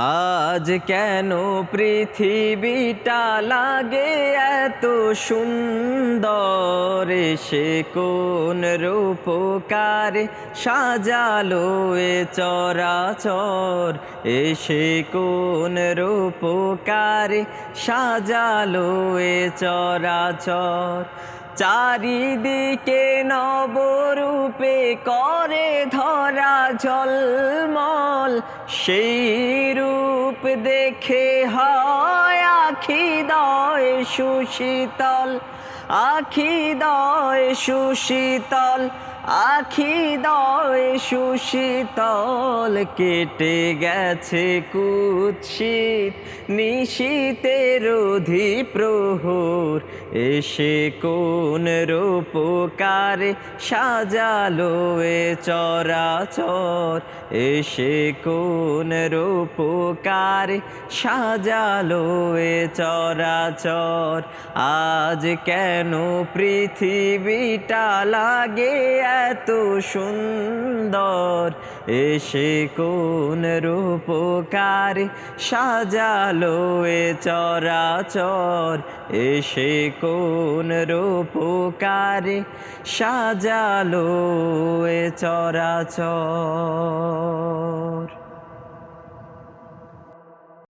আজ কেন পৃথিবীটা লাগে এত সুন্দর? সে কোন রূপকারে সাজালো এ চরাচর? এসে কোন রূপকারে সাজালো এ চরাচর? চারিদিকে নবরূপে করে ধরা ঝলমল, সেই দেখে হয় আখি দয় সুশীতল আখি দয় সুশীতল আখি দয় সুশীতল কেটে গেছে কুৎসিত নিশীতের অধি প্রহর, এসে কোন রূপকারে সাজালো এ চরাচর, এসে কোন রূপকারে সাজালো এ চরাচর, আজ কেন পৃথিবীটা লাগে এত সুন্দর। এসে কোন রূপকার সাজালো এ চরাচর। এসে কোন রূপকার সাজালো এ চরাচর।